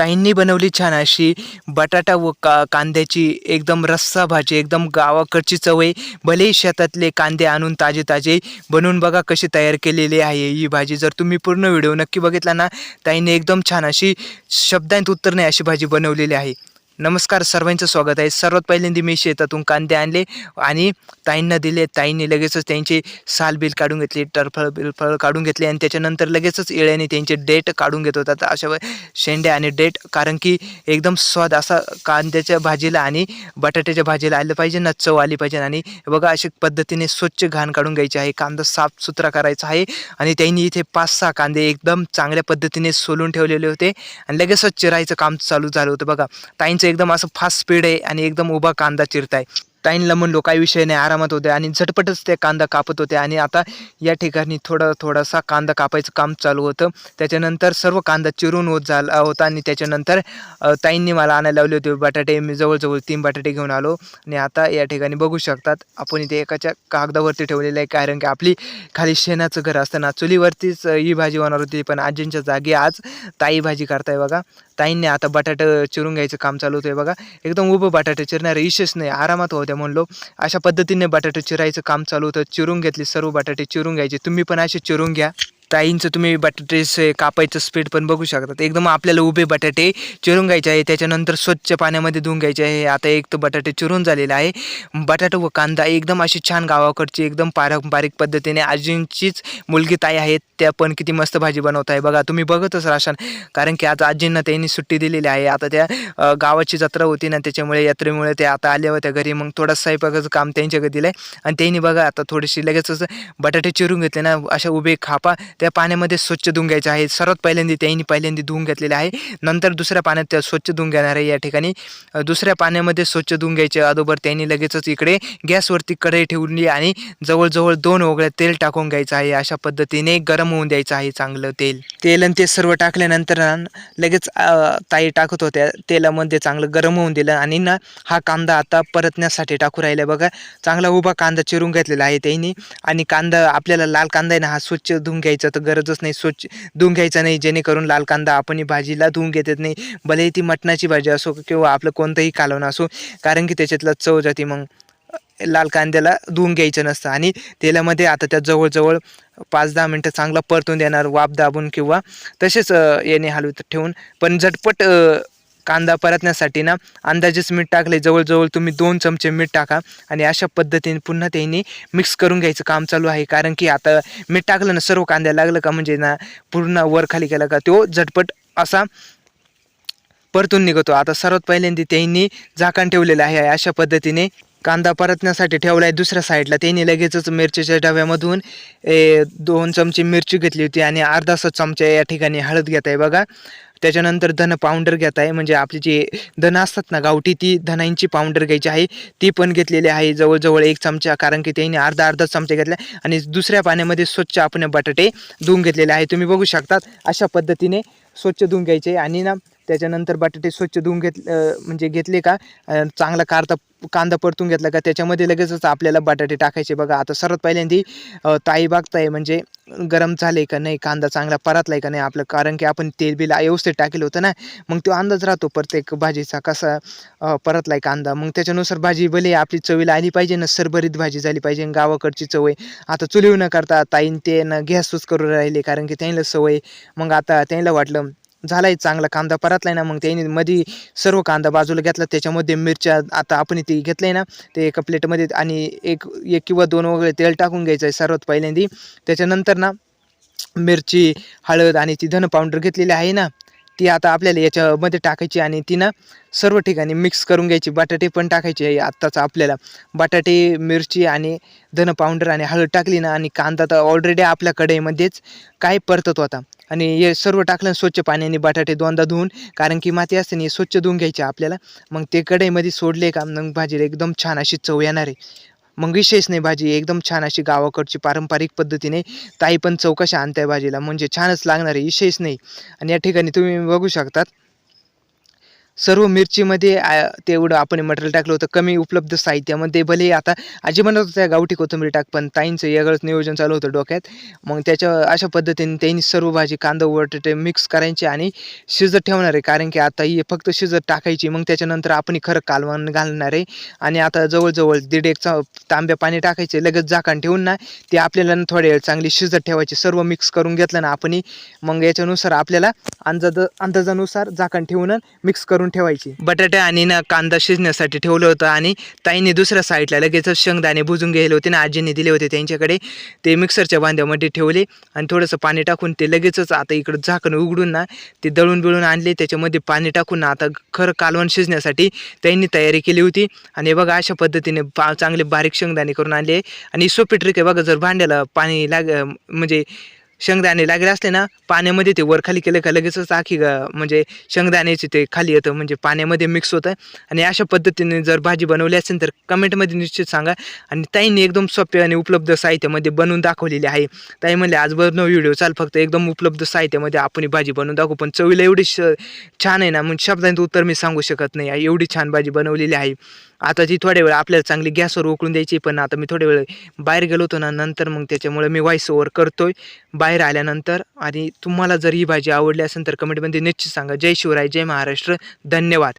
ताईंनी बनवली छान अशी बटाटा व का कांद्याची एकदम रस्सा भाजी एकदम गावाकडची चव आहे भलेही शेतातले कांदे आणून ताजे ताजे बनवून बघा कशी तयार केलेली आहे ही भाजी. जर तुम्ही पूर्ण व्हिडिओ नक्की बघितला ना ताईंनी एकदम छान अशी शब्दांत उत्तर नाही अशी भाजी बनवलेली आहे. नमस्कार सर्वांचं स्वागत आहे. सर्वात पहिल्यांदा मी शेतातून कांदे आणले आणि ताईंना दिले. ताईंनी लगेचच त्यांचे साल बिल काढून घेतले टरफळ बिलफळ काढून घेतले आणि त्याच्यानंतर लगेचच येळ्याने त्यांचे डेट काढून घेत होतात अशा शेंडे शेंड्या आणि डेट कारण की एकदम स्वाद असा कांद्याच्या भाजीला आणि बटाट्याच्या भाजीला आलं पाहिजे ना चव आली पाहिजे आणि बघा अशा पद्धतीने स्वच्छ घाण काढून घ्यायचे आहे. कांदा साफ सुथरा करायचा आहे आणि त्यांनी इथे पाच सहा कांदे एकदम चांगल्या पद्धतीने सोलून ठेवलेले होते आणि लगेचच चिरायचं काम चालू झालं होतं. बघा ताईंचं एकदम असं फास्ट स्पीड आहे आणि एकदम उभा कांदा चिरताय. ताईंला म्हणलो काही विषय नाही आरामात होते आणि झटपटच ते कांदा कापत होते आणि आता या ठिकाणी थोडा थोडासा कांदा कापायचं काम चालू होतं. त्याच्यानंतर सर्व कांदा चिरून होत झाला होता आणि त्याच्यानंतर ताईंनी मला आणायला लावले होते बटाटे. मी जवळजवळ तीन बटाटे घेऊन आलो आणि आता या ठिकाणी बघू शकतात. आपण इथे एकाच्या कागदावरती ठेवलेलं आहे कारण की आपली खाली शेणाचं घर असतं ना चुलीवरतीच ही भाजी होणार होती. पण आजींच्या जागी आज ताई भाजी करताय बघा. ताईंनी आता बटाटे चिरून घ्यायचं काम चालू होतं बघा. एकदम उभं बटाटे चिरणारे इशेच नाही आरामात होत्या म्हणलो. अशा पद्धतीने बटाटे चिरायचं काम चालू होतं. चिरून घेतली सर्व बटाटे चिरून घ्यायचे. तुम्ही पण असे चिरून घ्या. ताईंचं तुम्ही बटाटे कापायचं स्पीड पण बघू शकतात एकदम आपल्याला उभे बटाटे चिरून घ्यायचे आहे. त्याच्यानंतर स्वच्छ पाण्यामध्ये धुवून घ्यायचे आहे. आता एक तर बटाटे चिरून झालेला आहे. बटाटा व कांदा एकदम अशी छान गावाकडची एकदम पारंपरिक पद्धतीने आजींचीच मुलगी ताई आहेत त्या पण किती मस्त भाजी बनवत आहे. बघा तुम्ही बघतच राशाल. कारण की आता आजींना त्यांनी सुट्टी दिलेली आहे. आता त्या गावाची जत्रा होती ना त्याच्यामुळे यात्रेमुळे ते आता आल्या होत्या घरी. मग थोडं स्वयंपाकाचं काम त्यांच्याकडे दिलं आहे आणि त्यांनी बघा आता थोडीशी लगेचच बटाटे चिरून घेतले ना अशा उभे खापा त्या पाण्यामध्ये स्वच्छ धुवून घ्यायचं आहे. सर्वात पहिल्यांदा त्यांनी पहिल्यांदा धुवून घेतलेले आहे. नंतर दुसऱ्या पाण्यात त्या स्वच्छ धुवून घेणार आहे या ठिकाणी. दुसऱ्या पाण्यामध्ये स्वच्छ धुवून घ्यायचे अगोदर त्यांनी लगेचच इकडे गॅसवरती कढई ठेवली आणि जवळजवळ दोन ओघळ्या तेल टाकून घ्यायचं आहे. अशा पद्धतीने गरम होऊन द्यायचं आहे चांगलं तेल. तेल आणि ते सर्व टाकल्यानंतर लगेच ताई टाकत होत्या. तेलामध्ये चांगलं गरम होऊन दिलं आणि ना हा कांदा आता परतण्यासाठी टाकू राहिला बघा. चांगला उभा कांदा चिरून घेतलेला आहे त्यांनी. आणि कांदा आपल्याला लाल कांदा आहे ना हा स्वच्छ धुवून घ्यायचा तर गरजच नाही. स्वच्छ धुवून घ्यायचा नाही जेणेकरून लाल कांदा आपण भाजीला धुवून घेत नाही. भले ती मटणाची भाजी असो किंवा आपलं कोणतंही कालवण असो कारण की त्याच्यातलं चव जाते मग. लाल कांद्याला धुवून घ्यायचं नसतं आणि तेलामध्ये आता त्या जवळजवळ पाच दहा मिनटं चांगला परतून देणार वाफ दाबून किंवा तसेच याने हलवत ठेवून. पण झटपट कांदा परतण्यासाठी ना अंदाजेच मीठ टाकले जवळजवळ तुम्ही दोन चमचे मीठ टाका आणि अशा पद्धतीने पुन्हा त्यांनी मिक्स करून घ्यायचं काम चालू आहे. कारण की आता मीठ टाकलं ना सर्व कांद्या लागलं का म्हणजे ना पूर्ण वर खाली केला का तो झटपट असा परतून निघतो. आता सर्वात पहिल्यांदा त्यांनी झाकण ठेवलेलं आहे. अशा पद्धतीने कांदा परतण्यासाठी ठेवला आहे दुसऱ्या साईडला. त्यांनी लगेचच मिरचीच्या डब्यामधून ए, दोन चमचे मिरची घेतली होती आणि अर्धासा चमचा या ठिकाणी हळद घेत आहे बघा. त्याच्यानंतर धन पावडर घेत आहे. म्हणजे आपली जी धन असतात ना गावठी ती धनांची पावडर घ्यायची आहे. ती पण घेतलेली आहे. जवळजवळ एक चमचा कारण की त्यांनी अर्धा अर्धा चमचा घेतला आणि दुसऱ्या पाण्यामध्ये स्वच्छ आपण बटाटे धुवून घेतलेले आहे. तुम्ही बघू शकतात अशा पद्धतीने स्वच्छ धुवून घ्यायचे. आणि ना त्याच्यानंतर बटाटे स्वच्छ धुवून घेत म्हणजे घेतले का चांगला कारता कांदा परतून घेतला का त्याच्यामध्ये लगेचच आपल्याला बटाटे टाकायचे. बघा आता सर्वात पहिल्यांदी ताई बघताय म्हणजे गरम झाले का नाही कांदा चांगला परतलाय का नाही आपलं कारण की आपण तेल बिल व्यवस्थित टाकेल होतं ना मग तो अंदाज राहतो प्रत्येक भाजीचा कसा परतला परतलाय कांदा. मग त्याच्यानुसार भाजी भले आपली चवीला आली पाहिजे ना सरभरीत भाजी झाली पाहिजे गावाकडची चव आहे आता चुलीव न करता ताईन ते न गॅसच करू राहिले कारण की त्यांना सवय. मग आता त्यांना वाटलं झालाय चांगला कांदा परतलाय ना मग त्यांनी मध्ये सर्व कांदा बाजूला घेतला त्याच्यामध्ये मिरच्या आता आपण ती घेतलंय ना ते एका प्लेटमध्ये आणि एक एक किंवा दोन वगैरे तेल टाकून घ्यायचं आहे सर्वात पहिल्यांदी. त्याच्यानंतर ना मिरची हळद आणि ती धन पावडर घेतलेली आहे ना ती आता आपल्याला याच्यामध्ये टाकायची आणि ती ना सर्व ठिकाणी मिक्स करून घ्यायची. बटाटे पण टाकायचे आहे आत्ताच आपल्याला. बटाटे मिरची आणि धन पावडर आणि हळद टाकली ना आणि कांदा तर ऑलरेडी आपल्या कढईमध्येच काय परतत होता आणि हे सर्व टाकलं स्वच्छ पाण्याने बटाटे दोनदा धुवून कारण की माती असते ना हे स्वच्छ धुवून घ्यायचे आपल्याला. मग ते कढईमध्ये सोडले का मग भाजीला एकदम छान अशी चव येणार आहे. मग विशेष नाही भाजी एकदम छान अशी गावाकडची पारंपरिक पद्धतीने ताई पण चौकशा आणताय भाजीला म्हणजे छानच लागणार आहे विशेष नाही. आणि या ठिकाणी तुम्ही बघू शकतात सर्व मिरचीमध्ये तेवढं आपण मटेरियल टाकलं होतं. कमी उपलब्ध साहित्यामध्ये. भले आता आजी म्हणत होत्या गावठी कोथिंबीर टाक पण ताईंचं वेगळंच नियोजन चालू होतं डोक्यात. मग त्याच्या अशा पद्धतीने त्यांनी सर्व भाजी कांदा वटटे मिक्स करायचे आणि शिजत ठेवणार आहे. कारण की आता ही फक्त शिजत टाकायची. मग त्याच्यानंतर आपण खरं कालवण घालणार आहे. आणि आता जवळजवळ दीड एक चा- तांब्या पाणी टाकायचे. लगेच झाकण ठेवून ना ते आपल्याला थोड्या वेळ चांगली शिजत ठेवायची. सर्व मिक्स करून घेतलं ना आपण मग याच्यानुसार आपल्याला अंदाज अंदाजानुसार झाकण ठेवून मिक्स करून ठेवायची. बटाटे आणि ना कांदा शिजण्यासाठी ठेवलं होतं आणि ताईने दुसऱ्या साईडला लगेचच शेंगदाणे भुजून गेले होते ना आजीने दिले होते त्यांच्याकडे. ते मिक्सरच्या बांध्यामध्ये ठेवले आणि थोडंसं पाणी टाकून ते लगेचच आता इकडं झाकण उघडून ना ते दळून बिळून आणले. त्याच्यामध्ये पाणी टाकून ना आता खरं कालवण शिजण्यासाठी त्यांनी तयारी केली होती. आणि बघा अशा पद्धतीने पा चांगले बारीक शेंगदाणे करून आणले. आणि सोपी ट्रिक आहे बघा जर भांड्याला पाणी लाग म्हणजे शेंगदाणे लागले असले ना पाण्यामध्ये ते वर खाली केलं का लगेचच आखी ग- म्हणजे शेंगदाण्याचे ते खाली येतं म्हणजे पाण्यामध्ये मिक्स होतं. आणि अशा पद्धतीने जर भाजी बनवली असेल तर कमेंटमध्ये निश्चित सांगा. आणि ताईंनी एकदम सोपे आणि उपलब्ध साहित्यामध्ये बनवून दाखवलेली आहे. ताई म्हणले आज बनव व्हिडिओ चाल फक्त एकदम उपलब्ध साहित्यामध्ये आपण भाजी बनवून दाखवू पण चवीला एवढी श छान आहे ना म्हणजे शब्दांचं उत्तर मी सांगू शकत नाही. एवढी छान भाजी बनवलेली आहे. आता ती थोड्या वेळ आपल्याला चांगली गॅसवर उकळून द्यायची पण आता मी थोड्या वेळ बाहेर गेलो होतो ना नंतर मग त्याच्यामुळे मी व्हॉइस ओव्हर करतोय. बाहेर आल्यानंतर आणि तुम्हाला जर ही भाजी आवडली असेल तर कमेंटमध्ये निश्चित सांगा. जय शिवराय जय महाराष्ट्र. धन्यवाद.